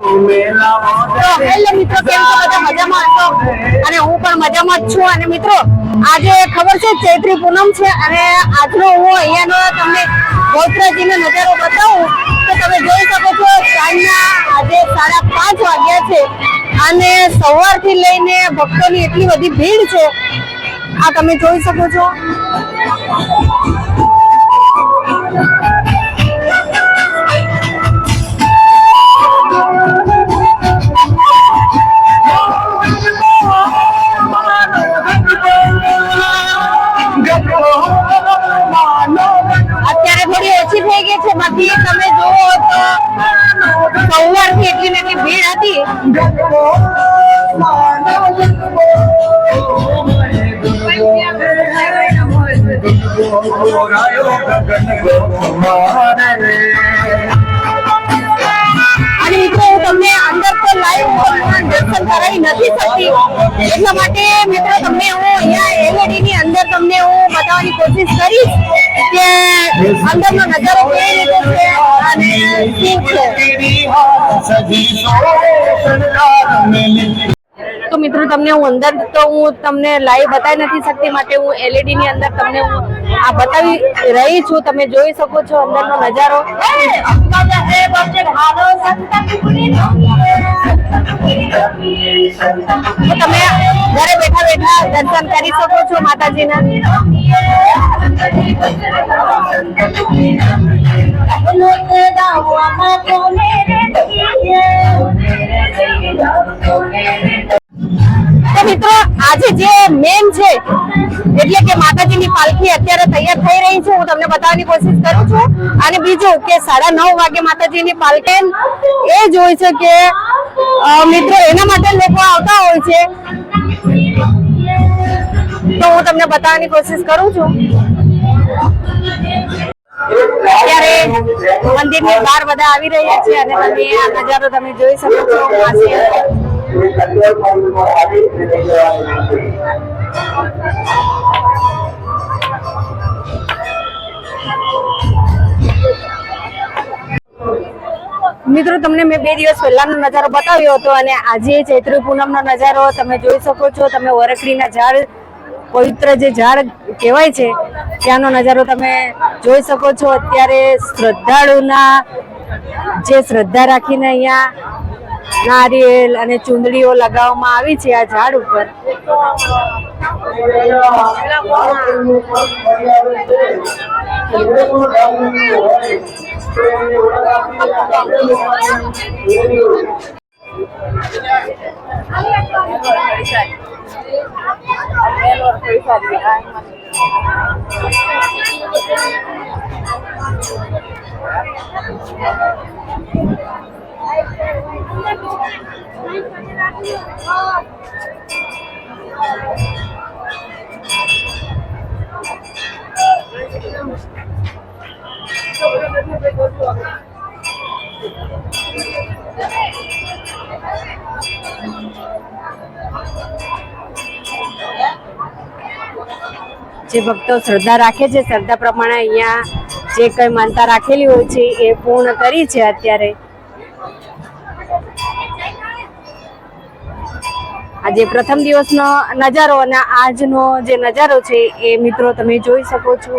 તો હેલો મિત્રો, કેમ બધા મજામાં હશો? અને હું પણ મજામાં જ છું. અને મિત્રો, આજે ખબર છે, ચૈત્રી પૂનમ છે, અને આજનો હું અહીંયાનો તમને ગોત્રાજીનો નજારો બતાવું. તો તમે જોઈ શકો છો, સાંજના આજે સાડા પાંચ વાગ્યા છે, અને સવારથી લઈને ભક્તોની એટલી બધી ભીડ છે. આ તમે જોઈ શકો છો. છે બાકી તમે જો તો સવારથી એટલી એટલી ભીડ હતી. અને મિત્રો હું તમને અંદર તો લાઈવ દર્શન કરાવી નથી શકતી. એટલા માટે મિત્રો, તમને હું અહીંયા એલઈડી ની અંદર તમને હું બતાવવાની કોશિશ કરીશ કે અંદરનો નજારો કેવી રીતે છે અને શું છે. તો મિત્રો તમને હું અંદર તો હું તમને લાઈવ બતાવી નથી શકતી, માટે હું એલઈડી ની અંદર તમને હું આ બતાવી રહી છું. તમે જોઈ શકો છો અંદરનો નજારો. તમે ઘરે બેઠા દર્શન કરી શકો છો માતાજીના. તો મિત્રો, આજે જે મેન છે, એટલે કે માતાજીની પાલખી અત્યારે તૈયાર થઈ રહી છે. હું તમને બતાવવાની કોશિશ કરું છું. અને બીજું કે સાડા નવ વાગે માતાજીની પાલખી એ જ હોય છે કે મિત્રો, એના માટે લોકો આવતા હોય છે. તો હું તમને બતાવવાની કોશિશ કરું છું. અત્યારે મંદિરની બહાર બધા આવી રહ્યા છે અને તમે આ નજારો તમે જોઈ શકો છો. મિત્રો, તમને મેં બે દિવસ પહેલાનો નજારો બતાવ્યો હતો અને આજે ચૈત્ર પૂનમનો નજારો તમે જોઈ શકો છો. તમે વરખડીના ઝાડ પવિત્ર જે ઝાડ કહેવાય છે, ત્યાંનો નજારો તમે જોઈ શકો છો. અત્યારે શ્રદ્ધાળુના જે શ્રદ્ધા રાખીને અહીંયા નારિયેલ અને ચુંદડીઓ લગાવવામાં આવી છે આ ઝાડ ઉપર. I'm Thank you. જે ભક્તો શ્રદ્ધા રાખે છે, શ્રદ્ધા પ્રમાણે અહીંયા જે કઈ માનતા રાખેલી હોય છે એ પૂર્ણ કરી છે અત્યારે. આજે પ્રથમ દિવસનો નજારો અને આજનો જે નજારો છે એ મિત્રો તમે જોઈ શકો છો.